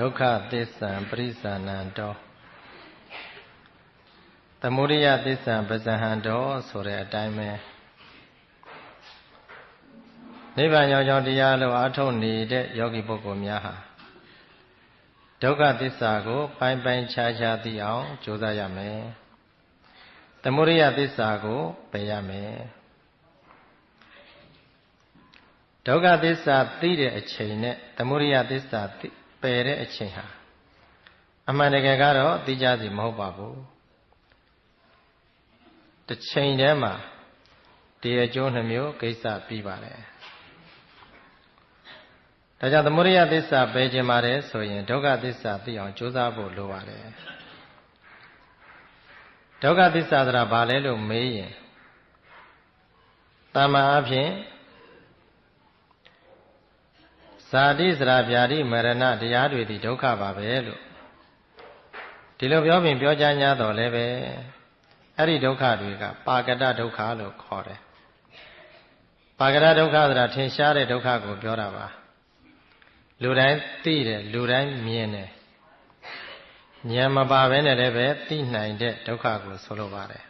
ဒုက္ခသစ္စာပရိစ္ဆာနံတောသမုဒိယသစ္စာပဇဟံတောဆိုတဲ့အတိုင်းပဲနိဗ္ဗာန်ရောက်ကြောင်းတရားလို့အားထုတ်နေတဲ့ယောဂီပုဂ္ဂိုလ်များဟာဒုက္ခသစ္စာကို ပိုင်းပိုင်းခြားခြားသိအောင်ကြိုးစားရမယ်သမုဒိယသစ္စာကိုပယ်ရမယ်ဒုက္ခသစ္စာသိတဲ့အချိန်နဲ့သမုဒိယသစ္စာပ ယ်တဲ့အချိန်ဟာအမှန်တကယ်ကတော့သိကြစီမဟုတ်ပါဘူးတစ်ချိန်တည်းမှာတရားကျိုးနှမျိုးကိစ္စပြီးပါတယ်ဒါကြောင့်သမုဒိယသစ္စာပယ်ခြင်းပါတယ်ဆိုရင်ဒုက္ခသစ္စာသိအောင်ကြိုးစားဖို့လိုပါတယ်ဒုက္ခသစ္စာဆိုတာဘာလဲလို့မေးရင်တမ္မာအဖြစ် ဇာတိစရာဗျာတိမရဏတရားတွေဒီဒုက္ခပါပဲလို့ဒီလိုပြောပြင်ပြောကြား냐တော့လည်းပဲအဲ့ဒီဒုက္ခတွေကပါကတဒုက္ခလို့ခေါ်တယ်ပါကတဒုက္ခဆိုတာထင်ရှားတဲ့ဒုက္ခကိုပြောတာပါလူတိုင်းသိတယ်လူတိုင်းမြင်တယ်ဉာဏ်မပါဘဲနဲ့လည်းပဲသိနိုင်တဲ့ဒုက္ခကိုဆိုလိုပါတယ်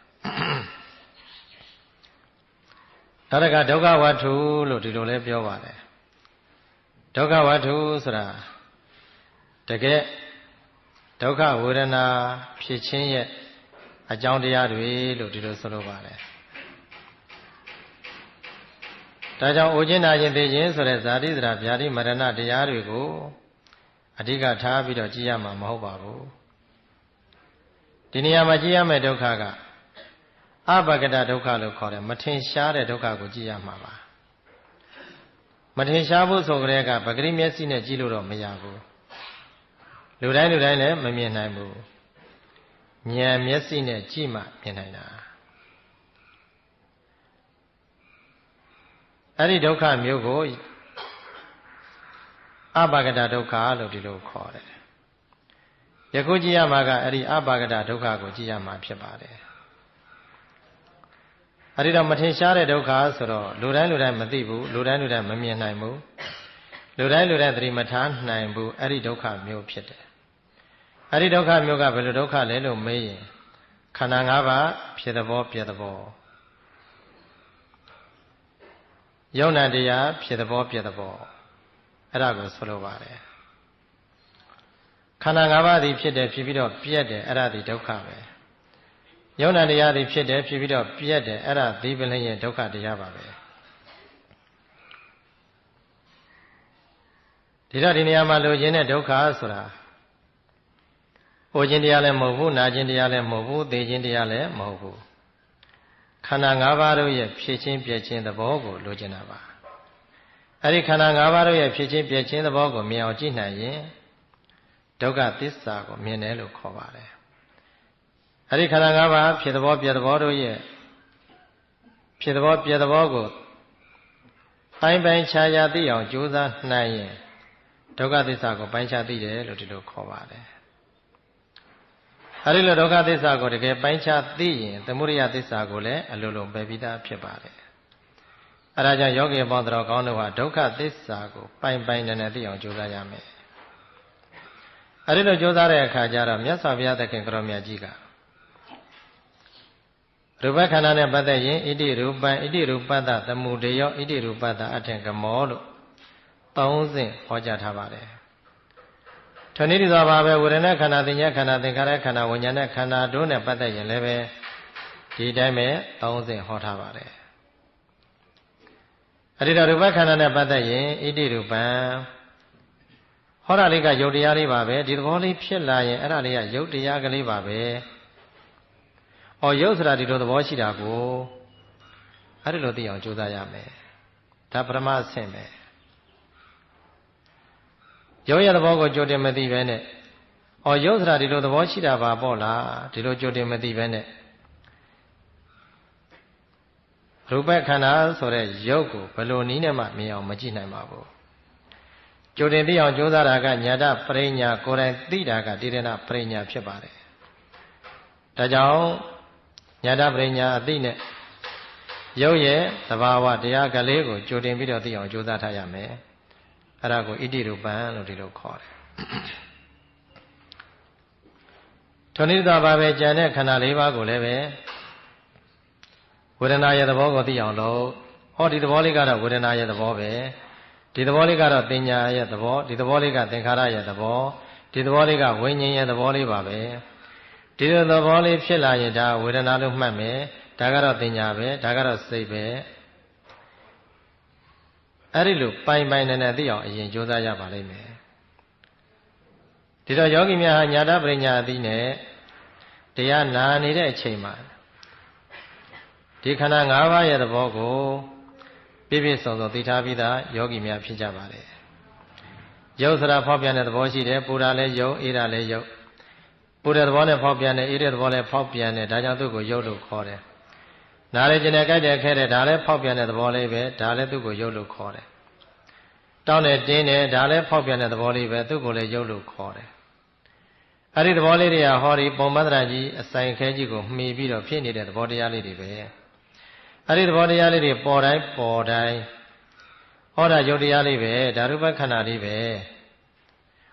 နောက်တစ်ခါဒုက္ခဝတ္ထုလို့ဒီလိုလဲပြောပါတယ် ဒုက္ခဝတ္ထုဆိုတာတကယ်ဒုက္ခဝေဒနာဖြစ်ခြင်းရဲ့အကြောင်းတရားတွေလို့ဒီလိုဆိုလိုပါတယ်ဒါကြောင့်အိုခြင်းနာခြင်းသိခြင်းဆိုတဲ့ဇာတိစရာဗျာတိမရဏတရားတွေကိုအဓိကထားပြီးတော့ကြည်ရမှာမဟုတ်ပါဘူးဒီနေရာမှာကြည်ရမယ့်ဒုက္ခကအဘဂတဒုက္ခလို့ခေါ်တယ်မထင်ရှားတဲ့ဒုက္ခကိုကြည်ရမှာပါ မထင်ရှားဖို့ဆိုကြတဲ့ကပဂရိမျက်စိနဲ့ကြည့်လို့တော့မရဘူးလူတိုင်းလူတိုင်းလည်းမမြင်နိုင်ဘူးဉာဏ်မျက်စိနဲ့ကြည့်မှမြင်နိုင်တာအဲ့ဒီဒုက္ခမျိုးကိုအဘာဂတဒုက္ခလို့ဒီလိုခေါ်တယ်ယခုကြည့်ရမှာကအဲ့ဒီအဘာဂတဒုက္ခကိုကြည့်ရမှာဖြစ်ပါတယ် အဲ့ဒီတော့မထင်ရှားတဲ့ဒုက္ခဆိုတော့လူတိုင်းလူတိုင်းမသိဘူးလူတိုင်းလူတိုင်းမမြင်နိုင်ဘူးလူတိုင်းလူတိုင်းသတိမထားနိုင်ဘူးအဲ့ဒီဒုက္ခမျိုးဖြစ်တယ်အဲ့ဒီဒုက္ခမျိုးကဘယ်လိုဒုက္ခလဲလို့မေးရင်ခန္ဓာ၅ပါးဖြစ်သဘောပြတဲ့သဘောယုံနာတရားဖြစ်သဘောပြတဲ့သဘောအဲ့ဒါကိုဆိုလိုပါတယ်ခန္ဓာ၅ပါးသည်ဖြစ်တယ်ဖြစ်ပြီးတော့ပြက်တယ်အဲ့ဒါသည်ဒုက္ခပဲ ယုံနာတရားတွေဖြစ်တယ်ဖြစ်ပြီးတော့ပြက်တယ်အဲ့ဒါဒီပလင်းရဲ့ဒုက္ခတရားပါပဲဒီတော့ဒီနေရာမှာလိုချင်တဲ့ဒုက္ခဆိုတာဟိုခြင်းတရားလည်းမဟုတ်ဘူးနာခြင်းတရားလည်းမဟုတ်ဘူးသိခြင်းတရားလည်းမဟုတ်ဘူးခန္ဓာ၅ပါးတို့ရဲ့ဖြစ်ခြင်းပြည့်ခြင်းသဘောကိုလိုချင်တာပါအဲ့ဒီခန္ဓာ၅ပါးတို့ရဲ့ဖြစ်ခြင်းပြည့်ခြင်းသဘောကိုမြင်အောင်ကြည့်နိုင်ရင်ဒုက္ခသစ္စာကိုမြင်တယ်လို့ခေါ်ပါတယ် အဲ့ဒီခန္ဓာ၅ပါးဖြစ်သဘောပြသဘောတို့ရဲ့ဖြစ်သဘောပြသဘောကိုပိုင်းပိုင်းခြားခြားသိအောင်ကြိုးစားနိုင်ရင်ဒုက္ခသစ္စာကိုပိုင်းခြားသိတယ်လို့ဒီလိုခေါ်ပါတယ်အဲဒီလိုဒုက္ခသစ္စာကိုတကယ်ပိုင်းခြားသိရင်သမုဒိယသစ္စာကိုလည်းအလိုလိုပယ်ပြီးသားဖြစ်ပါတယ်အဲဒါကြောင့်ယောဂီပေါင်းတော်ကောင်းတို့ဟာဒုက္ခသစ္စာကိုပိုင်းပိုင်းနဲ့နဲ့သိအောင်ကြိုးစားရမယ်အဲဒီလိုကြိုးစားတဲ့အခါကျတော့မြတ်စွာဘုရားသခင်ကရောမြတ်ကြီးက ရူပခန္ဓာနဲ့ပတ်သက်ရင်ဣတိရူပံဣတိရူပတ္တသမှုတယောဣတိရူပတ္တအထင်ကမောလို့သုံးစဉ်ဟောကြားထားပါတယ်။ထိုနည်းဒီသောပါပဲဝေဒနာခန္ဓာသင်ညာခန္ဓာသင်္ခါရခန္ဓာဝิญญาณခန္ဓာတို့နဲ့ပတ်သက်ရင်လည်းပဲဒီတိုင်းပဲသုံးစဉ်ဟောထားပါတယ်။အဲဒီတော့ရူပခန္ဓာနဲ့ပတ်သက်ရင်ဣတိရူပံဟောတာလေးကယုတ်တရားလေးပါပဲဒီသဘောလေးဖြစ်လာရင်အဲ့ဒါလေးကယုတ်တရားကလေးပါပဲ။။ အော်ရုပ်ဆိုတာဒီလိုသဘောရှိတာကိုအဲ့ဒီလိုသိအောင်ကြိုးစားရမယ်။ဒါပရမအဆင့်ပဲ။ရုပ်ရဲ့သဘောကိုကြိုတင်မသိပဲနဲ့အော်ရုပ်ဆိုတာဒီလိုသဘောရှိတာပါပေါ့လားဒီလိုကြိုတင်မသိပဲနဲ့ရူပခန္ဓာဆိုတဲ့ရုပ်ကိုဘယ်လိုနည်းနဲ့မှမြင်အောင်မကြည့်နိုင်ပါဘူး။ကြိုတင်သိအောင်ကြိုးစားတာကညာတပရိညာကိုယ်တိုင်သိတာကတိရဏပရိညာဖြစ်ပါတယ်။ဒါကြောင့် ညာတပရိညာအသိနဲ့ရုပ်ရဲ့သဘာဝတရားကလေးကိုကြိုတင်ပြီးတော့သိအောင်ကြိုးစားထားရမယ်အဲ့ဒါကိုဣတိရူပံလို့ဒီလိုခေါ်တယ်ထိုနည်းသာပါပဲကြံတဲ့ခန္ဓာ၄ပါးကိုလည်းပဲဝေဒနာရဲ့သဘောကိုသိအောင်လို့ဟောဒီသဘောလေးကတော့ဝေဒနာရဲ့သဘောပဲဒီသဘောလေးကတော့တင်ညာရဲ့သဘောဒီသဘောလေးကသင်္ခါရရဲ့သဘောဒီသဘောလေးကဝိညာဉ်ရဲ့သဘောလေးပါပဲ ဒီလိုသဘောလေးဖြစ်လာရင်ဒါဝေဒနာလို့မှတ်မယ်ဒါကတော့တင်ညာပဲဒါကတော့စိတ်ပဲအဲ့ဒီလိုပိုင်ပိုင်နဲ့နဲ့သိအောင်အရင်ကြိုးစားရပါလိမ့်မယ်ဒီတော့ယောဂီများဟာညာတပရိညာအသိနဲ့တရားနာနေတဲ့အချိန်မှာဒီခန္ဓာ၅ပါးရဲ့သဘောကိုပြည့်ပြည့်စုံစုံသိထားပြီးသားယောဂီများဖြစ်ကြပါလေရုပ်စရာဖောက်ပြန်တဲ့သဘောရှိတယ်ပူတာလည်းရုပ်အေးတာလည်းရုပ် ပူတဲ့သဘောနဲ့ဖောက်ပြန်တယ်အေးတဲ့သဘောလည်းဖောက်ပြန်တယ်ဒါကြောင့်သူ့ကိုရုပ်လို့ခေါ်တယ်နားလေကျင်တဲ့ကြိုက်တဲ့ခဲတဲ့ဒါလည်းဖောက်ပြန်တဲ့သဘောလေးပဲဒါလည်းသူ့ကိုရုပ်လို့ခေါ်တယ်တောင်းတဲ့တင်းတယ်ဒါလည်းဖောက်ပြန်တဲ့သဘောလေးပဲသူ့ကိုလည်းရုပ်လို့ခေါ်တယ်အဲ့ဒီသဘောလေးတွေကဟောဒီပုံမန္တရာကြီးအဆိုင်ခဲကြီးကိုမှီပြီးတော့ဖြစ်နေတဲ့သဘောတရားလေးတွေပဲအဲ့ဒီသဘောတရားလေးတွေပေါ်တိုင်းပေါ်တိုင်းဟောတာယုတ်တရားလေးပဲဓာရုပခန္ဓာလေးပဲ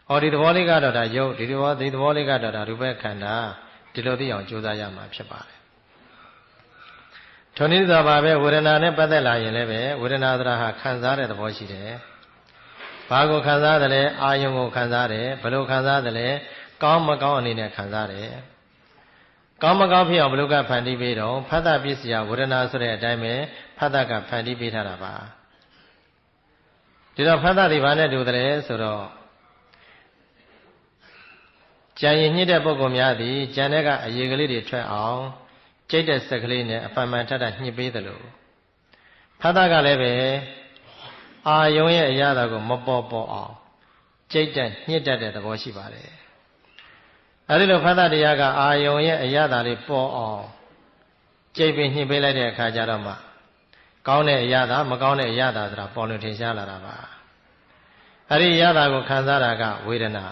ဟောဒီသဘောလေးကတော့ဒါယုတ်ဒီသဘောဒီသဘောလေးကတော့ဒါရူပခန္ဓာဒီလိုသိအောင်ကြိုးစားရမှာဖြစ်ပါတယ်ထုံနည်းသာပါပဲဝေဒနာနဲ့ပတ်သက်လာရင်လည်းပဲဝေဒနာသရဟာခံစားတဲ့သဘောရှိတယ်ဘာကိုခံစားတယ်လဲအာယုံကိုခံစားတယ်ဘယ်လိုခံစားတယ်လဲကောင်းမကောင်းအနေနဲ့ခံစားတယ်ကောင်းမကောင်းဖြစ်အောင်ဘယ်လိုကဖန်တီးပေးတော့ဖတ်တာပစ္စယဝေဒနာဆိုတဲ့အတိုင်းပဲဖတ်တာကဖန်တီးပေးထားတာပါဒီတော့ဖတ်တာဒီဘာနဲ့တူတယ်ဆိုတော့ ကြံရင်ညှစ်တဲ့ပုံကောင်များသည်ကြံတဲ့ကအရေကလေးတွေထွက်အောင်ကြိတ်တဲ့စက်ကလေးနဲ့အပန်ပန်ထထညှစ်ပေးသလိုဖတ်တာကလည်းပဲအာယုံရဲ့အရာတာကိုမပေါ်ပေါ်အောင်ကြိတ်တဲ့ညှစ်တတ်တဲ့သဘောရှိပါတယ်အဲဒီလိုဖတ်တာတရားကအာယုံရဲ့အရာတာလေးပေါ်အောင်ကြိတ်ပြီးညှစ်ပေးလိုက်တဲ့အခါကျတော့မှကောင်းတဲ့အရာတာမကောင်းတဲ့အရာတာဆိုတာပေါ်လွင်ထင်ရှားလာတာပါအဲဒီအရာတာကိုခံစားတာကဝေဒနာ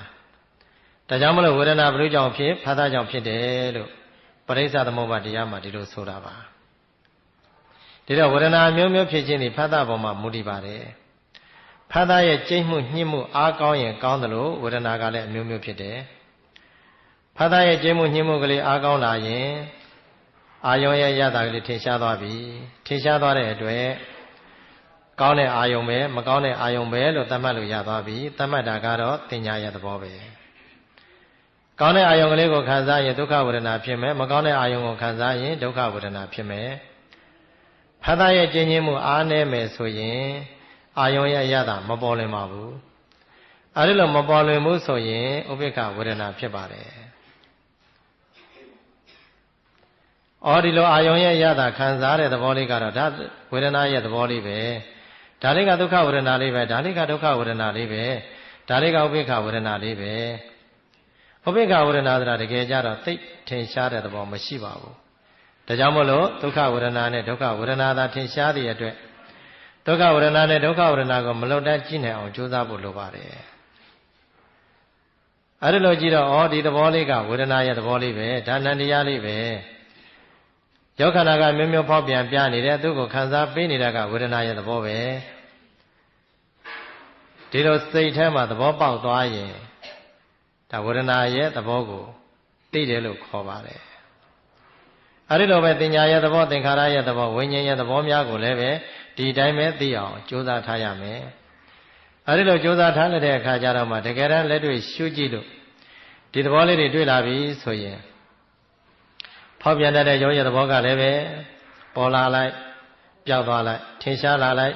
ဒါကြောင့်မလို့ဝေဒနာဘုရုကြောင့်ဖြစ်ဖာသာကြောင့်ဖြစ်တယ်လို့ပရိစ္ဆသမုပ္ပါတရားမှာဒီလိုဆိုတာပါဒီတော့ဝေဒနာမျိုးမျိုးဖြစ်ခြင်းဒီဖာသာပေါ်မှာမူတည်ပါတယ်ဖာသာရဲ့ကြိတ်မှုညှိမှုအားကောင်းရင်ကောင်းတယ်လို့ဝေဒနာကလည်းအမျိုးမျိုးဖြစ်တယ်ဖာသာရဲ့ကြိတ်မှုညှိမှုကလေးအားကောင်းလာရင်အာယုံရဲ့ရတာကလေးထင်ရှားသွားပြီထင်ရှားသွားတဲ့အတွက်ကောင်းတဲ့အာယုံပဲမကောင်းတဲ့အာယုံပဲလို့သတ်မှတ်လို့ရသွားပြီသတ်မှတ်တာကတော့တင်ညာရဲ့သဘောပဲ ကောင်းတဲ့အာယုံကလေးကိုခံစားရင်ဒုက္ခဝေဒနာဖြစ်မယ်မကောင်းတဲ့အာယုံကိုခံစားရင်ဒုက္ခဝေဒနာဖြစ်မယ်ဖတ်သားရဲ့ကျင့်ချင်းမှုအားနည်းမယ်ဆိုရင်အာယုံရဲ့အရသာမပေါ်လွင်ပါဘူးအဲဒီလိုမပေါ်လွင်ဘူးဆိုရင်ဥပိ္ပခဝေဒနာဖြစ်ပါတယ်အော်ဒီလိုအာယုံရဲ့ရတာခံစားတဲ့သဘောလေးကတော့ဒါဝေဒနာရဲ့သဘောလေးပဲဒါလေးကဒုက္ခဝေဒနာလေးပဲဒါလေးကဒုက္ခဝေဒနာလေးပဲဒါလေးကဥပိ္ပခဝေဒနာလေးပဲ ဥပိ္ပခဝေဒနာဆိုတာတကယ်ကြတော့သိထင်ရှားတဲ့သဘောမရှိပါဘူးဒါကြောင့်မို့လို့ဒုက္ခဝေဒနာနဲ့ဒုက္ခဝေဒနာသာထင်ရှားတဲ့အတွက်ဒုက္ခဝေဒနာနဲ့ဒုက္ခဝေဒနာကိုမလွတ်တတ်ကြည့်နိုင်အောင်ကြိုးစားဖို့လိုပါတယ်အဲ့ဒီလိုကြည့်တော့ဩဒီသဘောလေးကဝေဒနာရဲ့သဘောလေးပဲဒါနန္တရားလေးပဲယောခန္ဓာကမျိုးမျိုးဖောက်ပြန်ပြနေတယ်သူ့ကိုခံစားပေးနေတာကဝေဒနာရဲ့သဘောပဲဒီလိုစိတ်ထဲမှာသဘောပေါက်သွားရင် ဒါဝေဒနာရဲ့သဘောကိုသိတယ်လို့ခေါ်ပါတယ်အဲဒီလိုပဲတင်ညာရဲ့သဘောသင်္ခါရရဲ့သဘောဝိညာဉ်ရဲ့သဘောများကိုလည်းပဲဒီတိုင်းပဲသိအောင်ကြိုးစားထားရမယ်အဲဒီလိုကြိုးစားထားလိုက်တဲ့အခါကျတော့မှတကယ်တမ်းလက်တွေ့ရှုကြည့်လို့ဒီသဘောလေးတွေတွေ့လာပြီဆိုရင်ဖောက်ပြန်တတ်တဲ့ရုံးရဲ့သဘောကလည်းပဲပေါ်လာလိုက်ပျောက်သွားလိုက်ထင်ရှားလာလိုက်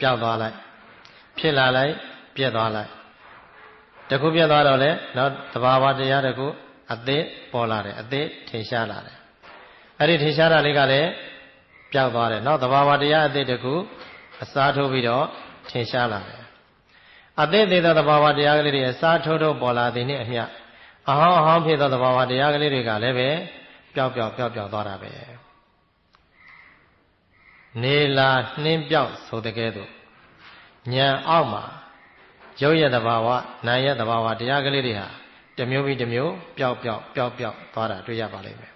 ပျောက်သွားလိုက်ဖြစ်လာလိုက်ပြက်သွားလိုက် တခုပြက်သွားတော့လေနောက်သဘာဝတရားတခုအသေးပေါ်လာတယ်အသေးထင်ရှားလာတယ်အဲ့ဒီထင်ရှားတာလေးကလည်းပျောက်သွားတယ်နောက်သဘာဝတရားအသေးတခုအစားထိုးပြီးတော့ထင်ရှားလာတယ်အသေးသေးသောသဘာဝတရားကလေးတွေအစားထိုးထိုးပေါ်လာသည်နှင့်အမျှအဟောင်းအဟောင်းဖြစ်သောသဘာဝတရားကလေးတွေကလည်းပဲပျောက်ပျောက်ပျောက်ပျောက်သွားတာပဲနေလာနှင်းပြောက်ဆိုတဲ့ကဲ့သို့ညံအောက်မှာ ရုပ်ရဲ့သဘာဝနာမ်ရဲ့သဘာဝတရားကလေးတွေဟာတမျိုးပြီးတမျိုးပျောက်ပျောက်ပျောက်ပျောက်သွားတာတွေ့ရပါလိမ့်မယ်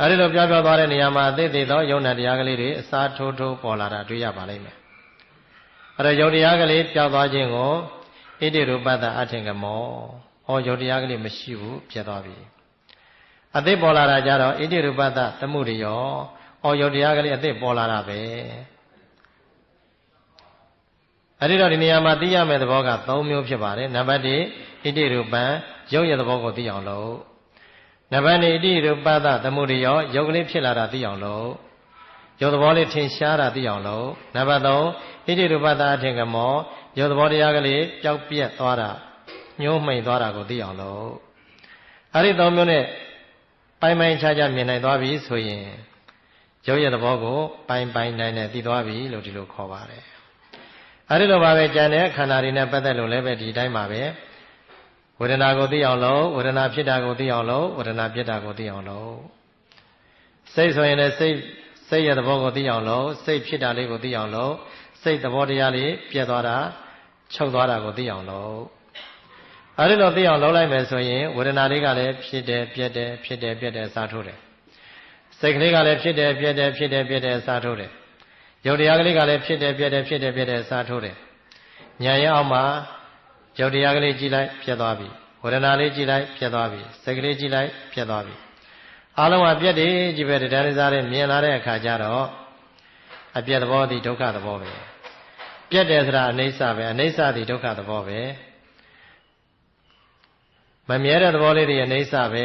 အဲဒီလိုပျောက်ပျောက်သွားတဲ့နေရာမှာအသေးသေးသောယုံနာတရားကလေးတွေအစားထိုးထိုးပေါ်လာတာတွေ့ရပါလိမ့်မယ်အဲတော့ယုံတရားကလေးပျောက်သွားခြင်းကိုဣတိရူပတ္တအထင်ကမောဟောယုံတရားကလေးမရှိဘူးပြတ်သွားပြီအသစ်ပေါ်လာတာကြတော့ဣတိရူပတသမှုရိယောဩယုတ်တရားကလေးအသစ်ပေါ်လာတာပဲ အဲ့ဒီတော့ဒီနေရာမှာသိရမယ့်သဘောက၃မျိုးဖြစ်ပါတယ်နံပါတ်1ဣတိရူပံရုပ်ရဲ့သဘောကိုသိအောင်လို့နံပါတ်2ဣတိရူပတသမှုရိယောရုပ်ကလေးဖြစ်လာတာသိအောင်လို့ရုပ်သဘောလေးထင်ရှားတာသိအောင်လို့နံပါတ်3ဣတိရူပတအထင်ကမောရုပ်သဘောတရားကလေးပျောက်ပြက်သွားတာညှိုးမှိန်သွားတာကိုသိအောင်လို့အဲ့ဒီ၃မျိုးနဲ့ပိုင်ပိုင်ခြားခြားမြင်နိုင်သွားပြီဆိုရင်ရုပ်ရဲ့သဘောကိုပိုင်ပိုင်နိုင်နိုင်သိသွားပြီလို့ဒီလိုခေါ်ပါတယ် အဲဒီလိုပါပဲကြံတဲ့ခန္ဓာတွေနဲ့ပတ်သက်လို့လည်းပဲဒီတိုင်းပါပဲဝေဒနာကိုသိအောင်လို့ဝေဒနာဖြစ်တာကိုသိအောင်လို့ဝေဒနာဖြစ်တာကိုသိအောင်လို့စိတ်ဆိုရင်လည်းစိတ်စိတ်ရဲ့သဘောကိုသိအောင်လို့စိတ်ဖြစ်တာလေးကိုသိအောင်လို့စိတ်သဘောတရားလေးပြည့်သွားတာချုပ်သွားတာကိုသိအောင်လို့အဲဒီလိုသိအောင်လုပ်လိုက်မယ်ဆိုရင်ဝေဒနာလေးကလည်းဖြစ်တယ်ပြက်တယ်ဖြစ်တယ်ပြက်တယ်စားထိုးတယ်စိတ်ကလေးကလည်းဖြစ်တယ်ပြက်တယ်ဖြစ်တယ်ပြက်တယ်စားထိုးတယ် ယုတ်တရားကလေးကလည်းဖြစ်တယ်ပြက်တယ်ဖြစ်တယ်ပြက်တယ်စားထိုးတယ်ညာရဲ့အောက်မှာယုတ်တရားကလေးကြည့်လိုက်ပြက်သွားပြီဝေဒနာလေးကြည့်လိုက်ပြက်သွားပြီစိတ်ကလေးကြည့်လိုက်ပြက်သွားပြီအလုံးကပြက်တယ်ကြည့်ပဲတရားရစားတဲ့မြင်လာတဲ့အခါကျတော့အပြက်သဘောသည်ဒုက္ခသဘောပဲပြက်တယ်ဆိုတာအနိစ္စပဲအနိစ္စသည်ဒုက္ခသဘောပဲမမြဲတဲ့သဘောလေးတွေအနေဆပဲ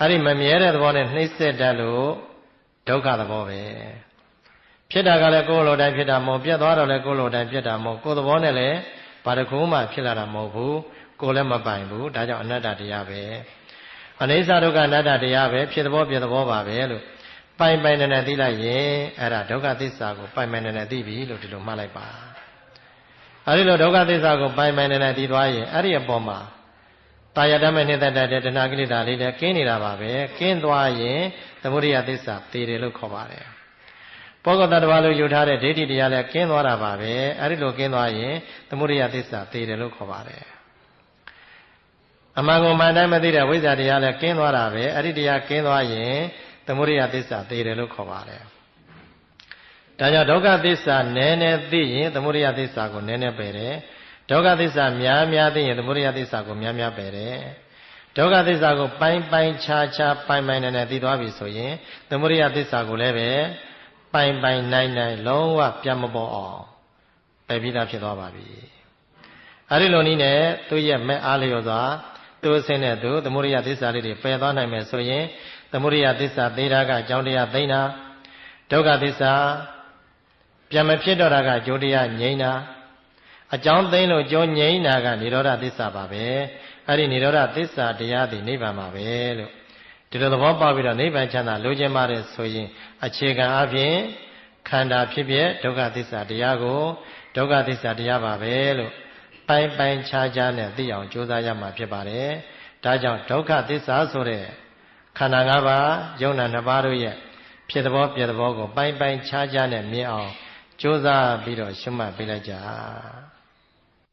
အဲ့ဒီမမြဲတဲ့သဘောနဲ့နှိမ့်ဆက်တတ်လို့ဒုက္ခသဘောပဲ ဖြစ်တာကလည်းကိုယ်လိုတိုင်းဖြစ်တာမဟုတ်ပြတ်သွားတော့လည်းကိုယ်လိုတိုင်းပြတ်တာမဟုတ်ကိုယ်သဘောနဲ့လည်းဘာတစ်ခုမှဖြစ်လာတာမဟုတ်ဘူးကိုယ်လည်းမပိုင်ဘူးဒါကြောင့်အနတ္တတရားပဲအနိစ္စဒုက္ခအနတ္တတရားပဲဖြစ်သဘောပြတ်သဘောပါပဲလို့ပိုင်ပိုင်နဲ့နဲ့သိလိုက်ရင်အဲ့ဒါဒုက္ခသစ္စာကိုပိုင်ပိုင်နဲ့နဲ့သိပြီလို့ဒီလိုမှတ်လိုက်ပါအဲဒီလိုဒုက္ခသစ္စာကိုပိုင်ပိုင်နဲ့နဲ့သိသွားရင်အဲ့ဒီအပေါ်မှာတာယတမဲ့နှိမ့်သက်တဲ့တဏှာကိလေသာလေးလည်းကင်းနေတာပါပဲကင်းသွားရင်သမုဒိယသစ္စာသေတယ်လို့ခေါ်ပါတယ် ပောဂတတဝါလို့ယူထားတဲ့ဒိဋ္ဌိတရားလည်းကင်းသွားတာပါပဲအဲ့ဒီလိုကင်းသွားရင်သမုဒိယသစ္စာသေတယ်လို့ခေါ်ပါတယ်အမှန်ကိုမှန်တိုင်းမသိတဲ့ဝိဇ္ဇာတရားလည်းကင်းသွားတာပဲအဲ့ဒီတရားကင်းသွားရင်သမုဒိယသစ္စာသေတယ်လို့ခေါ်ပါတယ်ဒါကြောင့်ဒုက္ခသစ္စာနည်းနည်းသိရင်သမုဒိယသစ္စာကိုနည်းနည်းပယ်တယ်ဒုက္ခသစ္စာများများသိရင်သမုဒယသစ္စာကိုများများပယ်တယ်ဒုက္ခသစ္စာကိုပိုင်းပိုင်းခြားခြားပိုင်းပိုင်းနဲ့နဲ့သိသွားပြီဆိုရင်သမုဒယသစ္စာကိုလည်းပဲ ပိုင်းပိုင်းနိုင်နိုင်လုံးဝပြန်မပေါ်အောင်ပယ်ပြီးသားဖြစ်သွားပါပြီအဲဒီလိုနည်းနဲ့သူ့ရဲ့မဲ့အားလျော်စွာသူ့အစင်းနဲ့သူသမုဒယသစ္စာလေးတွေပယ်သွားနိုင်မယ်ဆိုရင်သမုဒယသစ္စာသေတာကအကြောင်းတရားသိတာဒုက္ခသစ္စာပြန်မဖြစ်တော့တာကကြိုးတရားငြိမ်းတာအကြောင်းသိလို့ကြောငြိမ်းတာကនិရောဓသစ္စာပါပဲအဲ့ဒီនិရောဓသစ္စာတရားသည်နိဗ္ဗာန်ပါပဲလို့ ဒီလိုသဘောပေါက်ပြီးတော့နိဗ္ဗာန်ချမ်းသာလိုချင်ပါတယ်ဆိုရင်အခြေခံအပြင်ခန္ဓာဖြစ်ဖြစ်ဒုက္ခသစ္စာတရားကိုဒုက္ခသစ္စာတရားပါပဲလို့ပိုင်းပိုင်းခြားခြားနဲ့သိအောင်ကြိုးစားရမှာဖြစ်ပါတယ်ဒါကြောင့်ဒုက္ခသစ္စာဆိုတဲ့ခန္ဓာ၅ပါးယုံနာ၅ပါးတို့ရဲ့ဖြစ်သဘောပြသဘောကိုပိုင်းပိုင်းခြားခြားနဲ့မြင်အောင်ကြိုးစားပြီးတော့ရှုမှတ်ပေးလိုက်ကြ